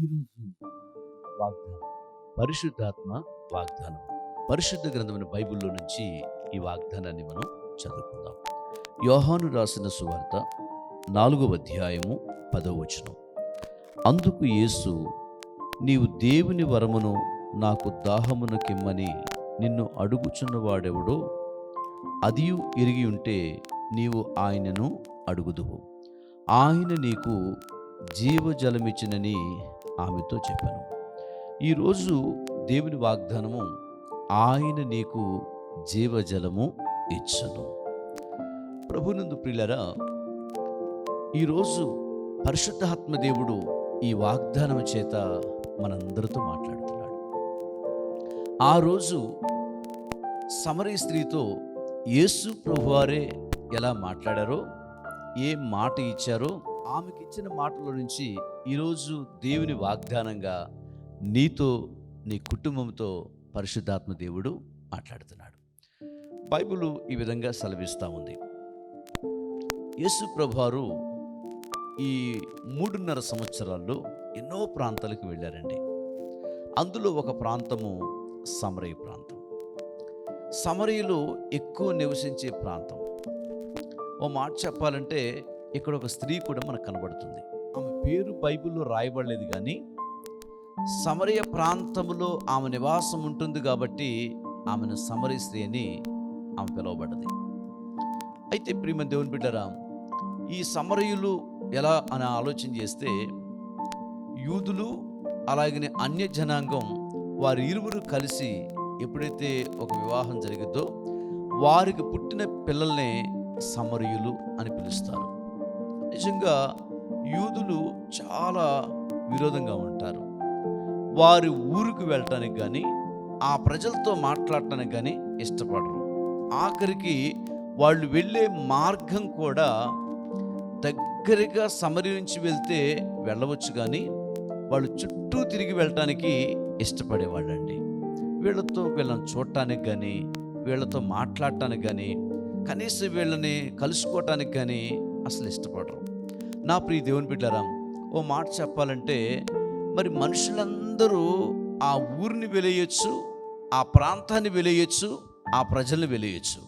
ఈరోజు వాగ్దానం. పరిశుద్ధాత్మ వాగ్దానం. పరిశుద్ధ గ్రంథమైన బైబిల్లో నుంచి ఈ వాగ్దానాన్ని మనం చదువుకుందాం. యోహాను రాసిన సువార్త నాలుగవ అధ్యాయము పదవ వచనం. అందుకు యేసు నీవు దేవుని వరమును నాకు దాహమునకిమ్మని నిన్ను అడుగుచున్నవాడెవడో అదియు ఎరిగి ఉంటే నీవు ఆయనను అడుగుదువు. ఆయన నీకు జీవజలమిచ్చినని ఆమెతో చెప్పాను. ఈరోజు దేవుని వాగ్దానము ఆయన నీకు జీవజలము ఇచ్చను. ప్రభునందు ప్రియులరా ఈరోజు పరిశుద్ధాత్మ దేవుడు ఈ వాగ్దానం చేత మనందరితో మాట్లాడుతున్నాడు. ఆ రోజు సమరీ స్త్రీతో యేసు ప్రభువారే ఎలా మాట్లాడారో ఏ మాట ఇచ్చారో ఆమెకి ఇచ్చిన మాటల నుంచి ఈరోజు దేవుని వాగ్దానంగా నీతో నీ కుటుంబంతో పరిశుద్ధాత్మ దేవుడు మాట్లాడుతున్నాడు. బైబిల్ ఈ విధంగా సెలవిస్తూ ఉంది. యేసు ప్రభువారు ఈ మూడున్నర సంవత్సరాల్లో ఎన్నో ప్రాంతాలకు వెళ్ళారండి. అందులో ఒక ప్రాంతము సమరయ ప్రాంతం. సమరయులు ఎక్కువ నివసించే ప్రాంతం. ఓ మాట చెప్పాలంటే ఇక్కడ ఒక స్త్రీ కూడా మనకు కనబడుతుంది. పేరు బైబిల్లో రాయబడలేదు కానీ సమరయ ప్రాంతంలో ఆమె నివాసం ఉంటుంది కాబట్టి ఆమెను సమరయ స్త్రీ అని ఆమె పిలువబడ్డది. అయితే ప్రియమ దేవుని బిడ్డరా ఈ సమరయులు ఎలా అని ఆలోచన చేస్తే యూదులు అలాగనే అన్య జనాంగం వారి ఇరువురు కలిసి ఎప్పుడైతే ఒక వివాహం జరిగిద్దో వారికి పుట్టిన పిల్లల్నే సమరయులు అని పిలుస్తారు. నిజంగా యూదులు చాలా విరోధంగా ఉంటారు. వారి ఊరికి వెళ్ళటానికి కానీ ఆ ప్రజలతో మాట్లాడటానికి కానీ ఇష్టపడరు. ఆఖరికి వాళ్ళు వెళ్ళే మార్గం కూడా దగ్గరగా సమరి నుంచి వెళ్తే వెళ్ళవచ్చు కానీ వాళ్ళు చుట్టూ తిరిగి వెళ్ళటానికి ఇష్టపడేవాళ్ళండి. వీళ్ళతో వీళ్ళని చూడటానికి కానీ వీళ్ళతో మాట్లాడటానికి కానీ కనీసం వీళ్ళని కలుసుకోవటానికి కానీ అసలు ఇష్టపడరు. నా ప్రియ దేవుని బిడ్డారా ఓ మాట చెప్పాలంటే మరి మనుషులందరూ ఆ ఊరిని వెలేయచ్చు ఆ ప్రాంతాన్ని వెలేయచ్చు ఆ ప్రజల్ని వెలేయచ్చు.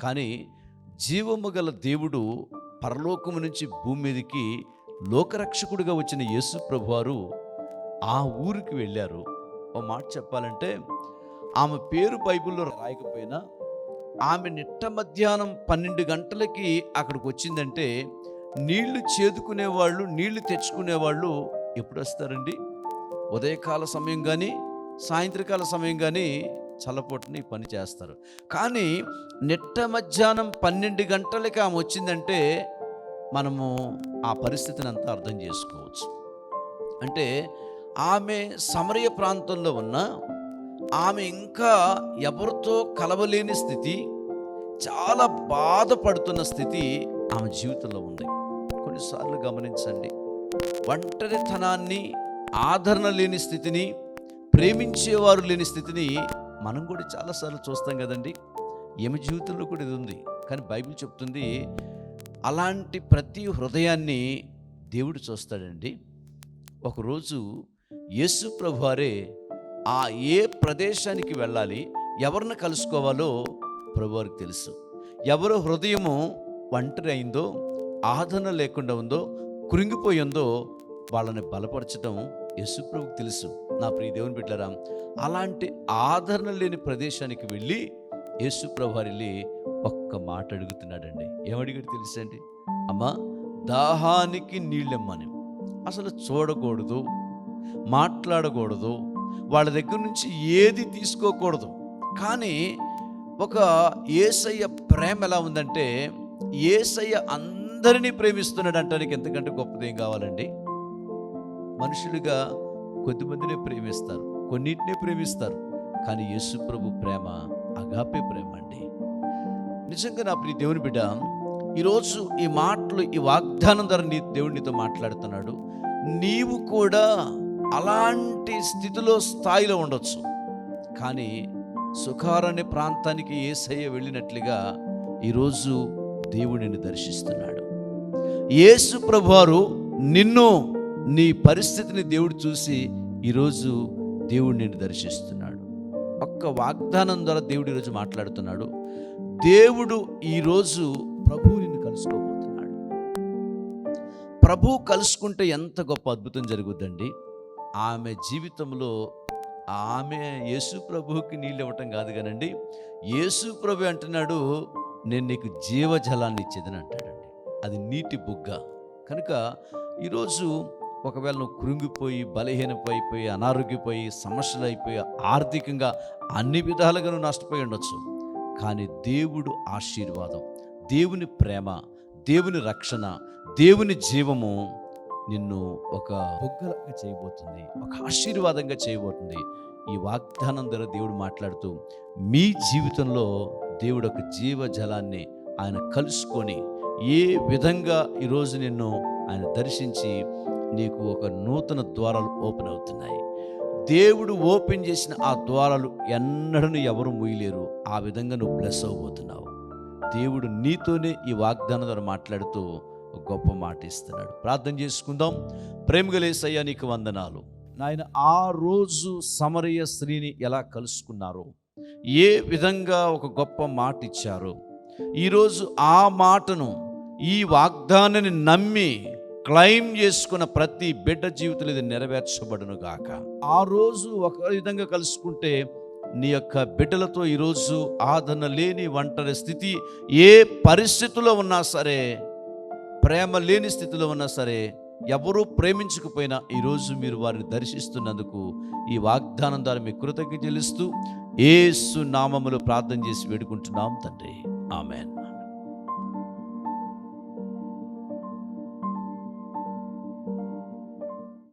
కానీ జీవము గల దేవుడు పరలోకము నుంచి భూమి మీదకి లోకరక్షకుడిగా వచ్చిన యేసు ప్రభువారు ఆ ఊరికి వెళ్ళారు. ఓ మాట చెప్పాలంటే ఆమె పేరు బైబిల్లో రాయకపోయినా ఆమె నిట్ట మధ్యాహ్నం పన్నెండు గంటలకి అక్కడికి వచ్చిందంటే నీళ్ళు చేదుకునే వాళ్ళు నీళ్ళు తెచ్చుకునే వాళ్ళు ఎప్పుడు వస్తారండి? ఉదయకాల సమయం కానీ సాయంత్రకాల సమయం కానీ చల్లపొట్టుని పని చేస్తారు. కానీ నిట్ట మధ్యాహ్నం పన్నెండు గంటలకి ఆమె వచ్చిందంటే మనము ఆ పరిస్థితిని అంతా అర్థం చేసుకోవచ్చు. అంటే ఆమె సమరయ ప్రాంతంలో ఉన్న ఆమె ఇంకా ఎవరితో కలవలేని స్థితి చాలా బాధపడుతున్న స్థితి ఆమె జీవితంలో ఉంది. కొన్నిసార్లు గమనించండి. ఒంటరితనాన్ని ఆదరణ లేని స్థితిని ప్రేమించేవారు లేని స్థితిని మనం కూడా చాలాసార్లు చూస్తాం కదండి. ఏమి జీవితంలో కూడా ఇది ఉంది. కానీ బైబిల్ చెప్తుంది అలాంటి ప్రతి హృదయాన్ని దేవుడు చూస్తాడండి. ఒకరోజు యేసు ప్రభువారే ఆ ఏ ప్రదేశానికి వెళ్ళాలి ఎవరిని కలుసుకోవాలో ప్రభువారికి తెలుసు. ఎవరు హృదయము ఒంటరి అయిందో ఆదరణ లేకుండా ఉందో కృంగిపోయి ఉందో వాళ్ళని బలపరచడం యశుప్రభుకు తెలుసు. నా ప్రియ దేవుని బిడ్డరా అలాంటి ఆదరణ లేని ప్రదేశానికి వెళ్ళి యేసుప్రభు వెళ్ళి ఒక్క మాట అడుగుతున్నాడండి. ఏమడిగాడు తెలుసండి అమ్మా దాహానికి నీళ్ళెమ్మని. అసలు చూడకూడదు మాట్లాడకూడదు వాళ్ళ దగ్గర నుంచి ఏది తీసుకోకూడదు. కానీ ఒక ఏసయ్య ప్రేమ ఎలా ఉందంటే ఏసయ్య అందరినీ ప్రేమిస్తున్నాడు అంటానికి ఎంతకంటే గొప్పదేం కావాలండి? మనుషులుగా కొద్దిమందినే ప్రేమిస్తారు కొన్నిటినే ప్రేమిస్తారు కానీ యేసు ప్రభు ప్రేమ అగాపే ప్రేమ అండి. నిజంగా నా ప్రియ దేవుని బిడ్డ ఈరోజు ఈ మాటలు ఈ వాగ్దానం ద్వారా నీ దేవుడు నీతో మాట్లాడుతున్నాడు. నీవు కూడా అలాంటి స్థితిలో స్థాయిలో ఉండొచ్చు. కానీ సుఖారణ్య ప్రాంతానికి ఏసయ్య వెళ్ళినట్లుగా ఈరోజు దేవుడిని దర్శిస్తున్నాడు. యేసు ప్రభువారు నిన్ను నీ పరిస్థితిని దేవుడు చూసి ఈరోజు దేవుడు నిన్ను దర్శిస్తున్నాడు. ఒక్క వాగ్దానం ద్వారా దేవుడు ఈరోజు మాట్లాడుతున్నాడు. దేవుడు ఈరోజు ప్రభువు నిన్ను కలుసుకోబోతున్నాడు. ప్రభు కలుసుకుంటే ఎంత గొప్ప అద్భుతం జరుగుద్దండి. ఆమె జీవితంలో ఆమె యేసు ప్రభువుకి నీళ్ళు ఇవ్వటం కాదు కానండి. యేసు ప్రభు అంటున్నాడు నేను నీకు జీవజలాన్ని ఇచ్చేదని అంటాడు అది నీటి బుగ్గ. కనుక ఈరోజు ఒకవేళ నువ్వు కృంగిపోయి బలహీనపోయిపోయి అనారోగ్యపోయి సమస్యలు అయిపోయి ఆర్థికంగా అన్ని విధాలుగా నువ్వు నష్టపోయి ఉండొచ్చు. కానీ దేవుడు ఆశీర్వాదం దేవుని ప్రేమ దేవుని రక్షణ దేవుని జీవము నిన్ను ఒక బొగ్గలాగా చేయబోతుంది ఒక ఆశీర్వాదంగా చేయబోతుంది. ఈ వాగ్దానం ద్వారా దేవుడు మాట్లాడుతూ మీ జీవితంలో దేవుడు ఒక జీవజలాన్ని ఆయన కలుసుకొని ఏ విధంగా ఈరోజు నిన్ను ఆయన దర్శించి నీకు ఒక నూతన ద్వారాలు ఓపెన్ అవుతున్నాయి. దేవుడు ఓపెన్ చేసిన ఆ ద్వారాలు ఎన్నడను ఎవరు మూయలేరు. ఆ విధంగా నువ్వు బ్లెస్ అవ్వబోతున్నావు. దేవుడు నీతోనే ఈ వాగ్దానం ద్వారా మాట్లాడుతూ ఒక గొప్ప మాట ఇస్తున్నాడు. ప్రార్థన చేసుకుందాం. ప్రేమగలేసయ్యా నీకు వందనాలు. నాయన ఆ రోజు సమరయ స్త్రీని ఎలా కలుసుకున్నారో ఏ విధంగా ఒక గొప్ప మాట ఇచ్చారో ఈరోజు ఆ మాటను ఈ వాగ్దానాన్ని నమ్మి క్లైమ్ చేసుకున్న ప్రతి బిడ్డ జీవితంలో ఇది నెరవేర్చబడును గాక. ఆ రోజు ఒక విధంగా కలుసుకుంటే నీ యొక్క బిడ్డలతో ఈరోజు ఆదరణ లేని ఒంటరి స్థితి ఏ పరిస్థితిలో ఉన్నా సరే ప్రేమ లేని స్థితిలో ఉన్నా సరే ఎవరూ ప్రేమించకపోయినా ఈరోజు మీరు వారిని దర్శిస్తున్నందుకు ఈ వాగ్దానం ద్వారా మీ కృతజ్ఞ చెల్లిస్తూ ఏసు నామములు ప్రార్థన చేసి వేడుకుంటున్నాం తండ్రి. ఆమెన్.